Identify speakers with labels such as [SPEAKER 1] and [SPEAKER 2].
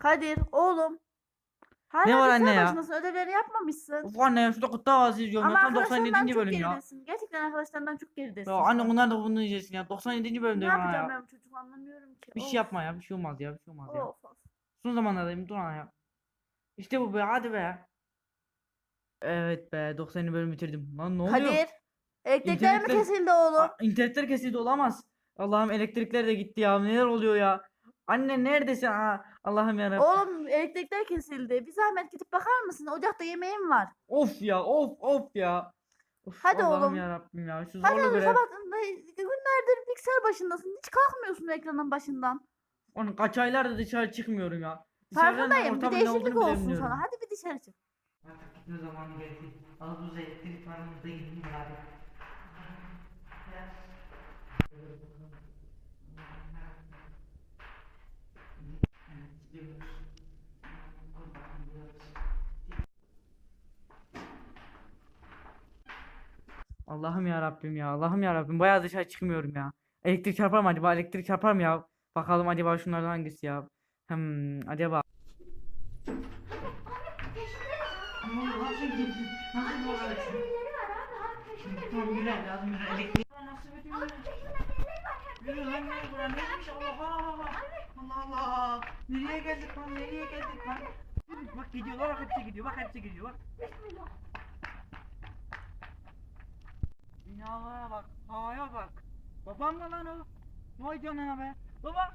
[SPEAKER 1] Kadir oğlum. Hala
[SPEAKER 2] Ne var
[SPEAKER 1] bilgisayar
[SPEAKER 2] anne ya?
[SPEAKER 1] başındasın, ödevleri yapmamışsın.
[SPEAKER 2] Of anne ya şurada Kurtlar Vadisi izliyorum
[SPEAKER 1] Ama
[SPEAKER 2] ya. Tam
[SPEAKER 1] arkadaşlarından
[SPEAKER 2] 97.
[SPEAKER 1] çok
[SPEAKER 2] bölüm ya.
[SPEAKER 1] geridesin. Gerçekten arkadaşlarından çok geridesin.
[SPEAKER 2] Ya anne
[SPEAKER 1] an.
[SPEAKER 2] onlar da bunu izlesin ya. 97.
[SPEAKER 1] Ne
[SPEAKER 2] bölümdeyim ama
[SPEAKER 1] yapacağım
[SPEAKER 2] ya.
[SPEAKER 1] ben bu çocuk anlamıyorum ki.
[SPEAKER 2] Bir
[SPEAKER 1] Of,
[SPEAKER 2] şey yapma ya. Bir şey olmaz ya. Bir şey olmaz ya.
[SPEAKER 1] Of of.
[SPEAKER 2] Son zamanlardayım. Dur ana ya. İşte bu be. Hadi be. Evet be. 90. bölüm bitirdim. Lan ne oluyor?
[SPEAKER 1] Kadir. Elektrikler mi kesildi oğlum?
[SPEAKER 2] Aa, internetler kesildi olamaz. Allah'ım elektrikler de gitti ya. Neler oluyor ya? Anne neredesin? Aa, Allah'ım yarabbim.
[SPEAKER 1] Oğlum elektrikler kesildi. Bir zahmet gidip bakar mısın? Ocakta yemeğim var.
[SPEAKER 2] Of ya. Of of ya. Of,
[SPEAKER 1] Hadi
[SPEAKER 2] Allah'ım
[SPEAKER 1] oğlum.
[SPEAKER 2] yarabbim ya. Şu
[SPEAKER 1] Hadi
[SPEAKER 2] zorlu
[SPEAKER 1] oğlum
[SPEAKER 2] görev.
[SPEAKER 1] sabah günlerdir bilgisayar başındasın. Hiç kalkmıyorsun ekranın başından.
[SPEAKER 2] Onun kaç aylardır dışarı çıkmıyorum ya. Dışarıdan
[SPEAKER 1] Farkındayım. Bir
[SPEAKER 2] ortamın ne
[SPEAKER 1] değişiklik
[SPEAKER 2] bile
[SPEAKER 1] olsun
[SPEAKER 2] bilmiyorum.
[SPEAKER 1] sana. Hadi bir dışarı çık.
[SPEAKER 2] Artık gitme zamanı geldi. Az buz elektrik varımızda gidin bari. Allah'ım ya Rabbim ya. Allah'ım ya Rabbim. Bayağı dışarı çıkmıyorum ya. Elektrik çarpar mı acaba? Elektrik çarpar mı ya? Bakalım acaba şunlardan hangisi ya? Hmm, acaba. Allah. Nereye geldik lan nereye geldik lan? Bak gidiyorlar hepsi gidiyor bak hepsi gidiyor bak. Binalara bak havaya bak. Babam mı lan o? Vay canına be. Baba